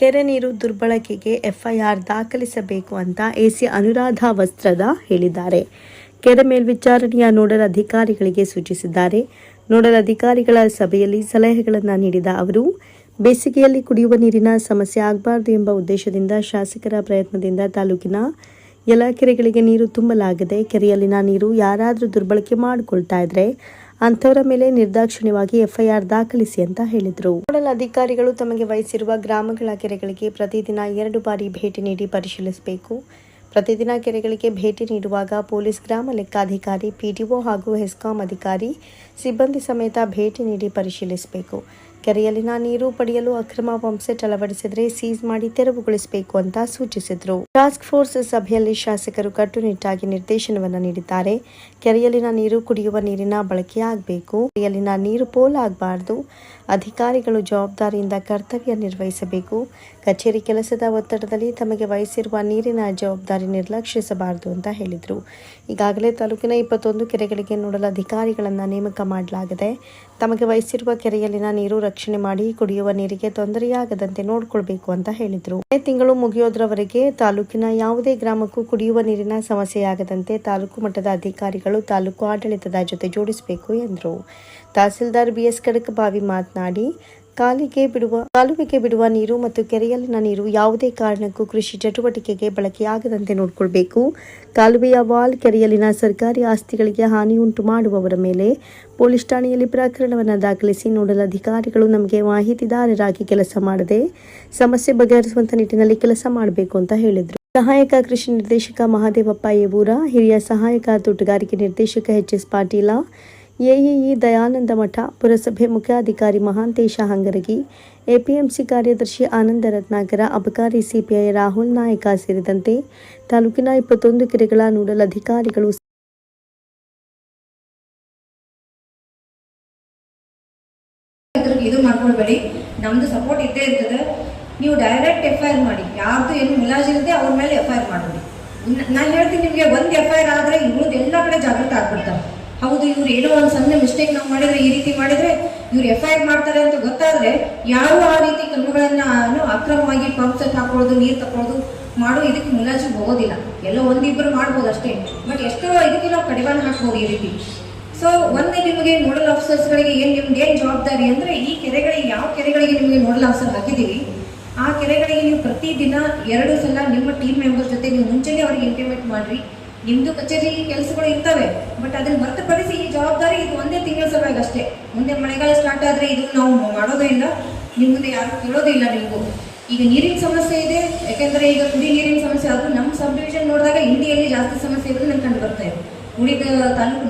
ಕೆರೆ ನೀರು ದುರ್ಬಳಕೆಗೆ ಎಫ್ಐಆರ್ ದಾಖಲಿಸಬೇಕು ಅಂತ ಎಸಿ ಅನುರಾಧ ವಸ್ತ್ರದ ಹೇಳಿದ್ದಾರೆ. ಕೆರೆ ಮೇಲ್ವಿಚಾರಣೆಯ ನೋಡಲ್ ಅಧಿಕಾರಿಗಳಿಗೆ ಸೂಚಿಸಿದ್ದಾರೆ. ನೋಡಲ್ ಅಧಿಕಾರಿಗಳ ಸಭೆಯಲ್ಲಿ ಸಲಹೆಗಳನ್ನು ನೀಡಿದ ಅವರು, ಬೇಸಿಗೆಯಲ್ಲಿ ಕುಡಿಯುವ ನೀರಿನ ಸಮಸ್ಯೆ ಆಗಬಾರದು ಎಂಬ ಉದ್ದೇಶದಿಂದ ಶಾಸಕರ ಪ್ರಯತ್ನದಿಂದ ತಾಲೂಕಿನ ಎಲ್ಲ ಕೆರೆಗಳಿಗೆ ನೀರು ತುಂಬಲಾಗಿದೆ ಕೆರೆಯಲ್ಲಿನ ನೀರು ಯಾರಾದರೂ ದುರ್ಬಳಕೆ ಮಾಡಿಕೊಳ್ತಾ ಇದ್ರೆ ಅಂಥವರ ಮೇಲೆ ನಿರ್ದಾಕ್ಷಿಣ್ಯವಾಗಿ ಎಫ್ಐಆರ್ ದಾಖಲಿಸಿ ಅಂತ ಹೇಳಿದರು. ನೋಡಲ್ ಅಧಿಕಾರಿಗಳು ತಮಗೆ ವಹಿಸಿರುವ ಗ್ರಾಮಗಳ ಕೆರೆಗಳಿಗೆ ಪ್ರತಿದಿನ ಎರಡು ಬಾರಿ ಭೇಟಿ ನೀಡಿ ಪರಿಶೀಲಿಸಬೇಕು. ಪ್ರತಿದಿನ ಕೆರೆಗಳಿಗೆ ಭೇಟಿ ನೀಡುವಾಗ ಪೊಲೀಸ್ ಗ್ರಾಮ ಲೆಕ್ಕಾಧಿಕಾರಿ, ಪಿಡಿಒ ಹಾಗೂ ಹೆಸ್ಕಾಂ ಅಧಿಕಾರಿ ಸಿಬ್ಬಂದಿ ಸಮೇತ ಭೇಟಿ ನೀಡಿ ಪರಿಶೀಲಿಸಬೇಕು. ಕೆರೆಯಲ್ಲಿನ ನೀರು ಪಡೆಯಲು ಅಕ್ರಮ ಪಂಪ್ಸೆಟ್ ಅಳವಡಿಸಿದರೆ ಸೀಸ್ ಮಾಡಿ ತೆರವುಗೊಳಿಸಬೇಕು ಅಂತ ಸೂಚಿಸಿದರು. ಟಾಸ್ಕ್ ಫೋರ್ಸ್ ಸಭೆಯಲ್ಲಿ ಶಾಸಕರು ಕಟ್ಟುನಿಟ್ಟಾಗಿ ನಿರ್ದೇಶನವನ್ನು ನೀಡಿದ್ದಾರೆ. ಕೆರೆಯಲ್ಲಿನ ನೀರು ಕುಡಿಯುವ ನೀರಿನ ಬಳಕೆಯಾಗಬೇಕು ಕೆರೆಯಲ್ಲಿನ ನೀರು ಪೋಲಾಗಬಾರದು ಅಧಿಕಾರಿಗಳು ಜವಾಬ್ದಾರಿಯಿಂದ ಕರ್ತವ್ಯ ನಿರ್ವಹಿಸಬೇಕು. ಕಚೇರಿ ಕೆಲಸದ ಒತ್ತಡದಲ್ಲಿ ತಮಗೆ ವಹಿಸಿರುವ ನೀರಿನ ಜವಾಬ್ದಾರಿ ನಿರ್ಲಕ್ಷಿಸಬಾರದು ಅಂತ ಹೇಳಿದರು. ಈಗಾಗಲೇ ತಾಲೂಕಿನ ಇಪ್ಪತ್ತೊಂದು ಕೆರೆಗಳಿಗೆ ನೋಡಲು ಅಧಿಕಾರಿಗಳನ್ನು ನೇಮಕ ಮಾಡಲಾಗಿದೆ. ತಮಗೆ ವಹಿಸಿರುವ ಕೆರೆಯಲ್ಲಿನ ನೀರು ರಕ್ಷಣೆ ಮಾಡಿ ಕುಡಿಯುವ ನೀರಿಗೆ ತೊಂದರೆಯಾಗದಂತೆ ನೋಡಿಕೊಳ್ಬೇಕು ಅಂತ ಹೇಳಿದರು. ಮೇ ತಿಂಗಳು ಮುಗಿಯೋದ್ರವರೆಗೆ ತಾಲೂಕಿನ ಯಾವುದೇ ಗ್ರಾಮಕ್ಕೂ ಕುಡಿಯುವ ನೀರಿನ ಸಮಸ್ಯೆಯಾಗದಂತೆ ತಾಲೂಕು ಮಟ್ಟದ ಅಧಿಕಾರಿಗಳು ತಾಲೂಕು ಆಡಳಿತದ ಜೊತೆ ಜೋಡಿಸಬೇಕು ಎಂದರು. ತಹಸೀಲ್ದಾರ್ ಬಿಎಸ್ ಕಡಕಬಾವಿ ಮಾತನಾಡಿ ಕಾಲಿಗೆ ಬಿಡುವ, ಕಾಲುವೆಗೆ ಬಿಡುವ ನೀರು ಮತ್ತು ಕೆರೆಯಲ್ಲಿನ ನೀರು ಯಾವುದೇ ಕಾರಣಕ್ಕೂ ಕೃಷಿ ಚಟುವಟಿಕೆಗೆ ಬಳಕೆಯಾಗದಂತೆ ನೋಡಿಕೊಳ್ಬೇಕು. ಕಾಲುವೆಯ ವಾಲ್ ಕೆರೆಯಲ್ಲಿನ ಸರ್ಕಾರಿ ಆಸ್ತಿಗಳಿಗೆ ಹಾನಿ ಉಂಟು ಮಾಡುವವರ ಮೇಲೆ ಪೊಲೀಸ್ ಠಾಣೆಯಲ್ಲಿ ಪ್ರಕರಣವನ್ನು ದಾಖಲಿಸಿ ನೋಡಲ್ ಅಧಿಕಾರಿಗಳು ನಮಗೆ ಮಾಹಿತಿದಾರರಾಗಿ ಕೆಲಸ ಮಾಡದೆ ಸಮಸ್ಯೆ ಬಗೆಹರಿಸುವಂತ ನಿಟ್ಟಿನಲ್ಲಿ ಕೆಲಸ ಮಾಡಬೇಕು ಅಂತ ಹೇಳಿದರು. ಸಹಾಯಕ ಕೃಷಿ ನಿರ್ದೇಶಕ ಮಹಾದೇವಪ್ಪ ಏಬೂರ ಹಿರಿಯ ಸಹಾಯಕ ತೋಟಗಾರಿಕೆ ನಿರ್ದೇಶಕ H S Patil AEE Dayanand Math, ಪುರಸಭೆ ಮುಖ್ಯಾಧಿಕಾರಿ ಮಹಾಂತೇಶ ಹಂಗರಗಿ, ಎಪಿಎಂಸಿ ಕಾರ್ಯದರ್ಶಿ ಆನಂದ ರತ್ನಾಕರ, ಅಬಕಾರಿ ಸಿಪಿಐ ರಾಹುಲ್ ನಾಯಕ ಸೇರಿದಂತೆ ತಾಲೂಕಿನ ಇಪ್ಪತ್ತೊಂದು ಕೆರೆಗಳ ನೋಡಲ್ ಅಧಿಕಾರಿಗಳು ಇದು ಮಾಡ್ಕೊಳ್ಬೇಡಿ ನಮ್ದು ಸಪೋರ್ಟ್ ಇದ್ದೇ ಇರ್ತದೆ. ನೀವು ಡೈರೆಕ್ಟ್ ಎಫ್ ಮಾಡಿ. ಯಾರ್ದು ಏನು ಮುಲಾಜಿಲ್ಲದೆ ಅವ್ರ ಮೇಲೆ ಎಫ್ ಐ ಆರ್ ಮಾಡಬೇಡಿ ನಾನು ಹೇಳ್ತೀನಿ ನಿಮಗೆ, ಒಂದು ಎಫ್ ಐ ಆರ್ ಆದರೆ ಇವ್ರದ್ದು ಎಲ್ಲ ಕಡೆ ಜಾಗೃತ ಆಗ್ಬಿಡ್ತಾರೆ. ಹೌದು, ಇವ್ರು ಏನೋ ಒಂದು ಸಣ್ಣ ಮಿಸ್ಟೇಕ್ ನಾವು ಮಾಡಿದ್ರೆ ಈ ರೀತಿ ಮಾಡಿದ್ರೆ ಇವ್ರು ಎಫ್ ಐ ಆರ್ ಮಾಡ್ತಾರೆ ಅಂತ ಗೊತ್ತಾದ್ರೆ ಯಾರು ಆ ರೀತಿ ಕ್ರಮಗಳನ್ನ ಅಕ್ರಮವಾಗಿ ಪಂಪ್ ಸೆಟ್ ಹಾಕೊಳ್ಳೋದು, ನೀರು ತಕೊಳ್ಳೋದು ಮಾಡೋ ಇದಕ್ಕೆ ಮುಲಾಜು ಹೋಗೋದಿಲ್ಲ. ಎಲ್ಲೋ ಒಂದಿಬ್ಬರು ಮಾಡ್ಬೋದು ಅಷ್ಟೇ. ಬಟ್ ಎಷ್ಟೋ ಇದಕ್ಕೆ ನಾವು ಕಡಿವಾಣ ಹಾಕ್ಬೋದು ಈ ರೀತಿ. ಸೊ ಒಂದೇ ನಿಮಗೆ ನೋಡಲ್ ಆಫೀಸರ್ಸ್ಗಳಿಗೆ ಏನು ನಿಮ್ಗೆ ಏನು ಜವಾಬ್ದಾರಿ ಅಂದರೆ ಈ ಕೆರೆಗಳಿಗೆ ಯಾವ ಕೆರೆಗಳಿಗೆ ನಿಮಗೆ ನೋಡಲ್ ಆಫೀಸರ್ ಹಾಕಿದ್ದೀವಿ ಆ ಕೆರೆಗಳಿಗೆ ನೀವು ಪ್ರತಿದಿನ ಎರಡು ಸಲ ನಿಮ್ಮ ಟೀಮ್ ಮೆಂಬರ್ಸ್ ಜೊತೆ ನೀವು ಮುಂಚೆನೇ ಅವ್ರಿಗೆ ಇಂಟಿಮೇಟ್ ಮಾಡ್ರಿ. ನಿಮ್ದು ಕಚೇರಿ ಕೆಲಸಗಳು ಇರ್ತವೆ ಬಟ್ ಅದನ್ನ ಹೊರತುಪಡಿಸಿ ಈ ಜವಾಬ್ದಾರಿ ಇದು ಒಂದೇ ತಿಂಗಳ ಸಲುವಾಗಿ ಅಷ್ಟೇ. ಮುಂದೆ ಮಳೆಗಾಲ ಸ್ಟಾರ್ಟ್ ಆದ್ರೆ ಇದು ನಾವು ಮಾಡೋದೇ ಇಲ್ಲ ನಿಮ್ಮ ಮುಂದೆ ಯಾರು ಕೇಳೋದೇ ಇಲ್ಲ ನಿಮಗೂ. ಈಗ ನೀರಿನ ಸಮಸ್ಯೆ ಇದೆ, ಯಾಕೆಂದ್ರೆ ಈಗ ಕುಡಿ ನೀರಿನ ಸಮಸ್ಯೆ, ಅದು ನಮ್ಮ ಸಬ್ ಡಿವಿಷನ್ ನೋಡಿದಾಗ ಇಂಡಿಯಲ್ಲಿ ಜಾಸ್ತಿ ಸಮಸ್ಯೆ ಇರೋದು ನಂಗೆ ಕಂಡು ಬರ್ತಾ ಇದೆ ಉಳಿದ ತಾಲೂಕು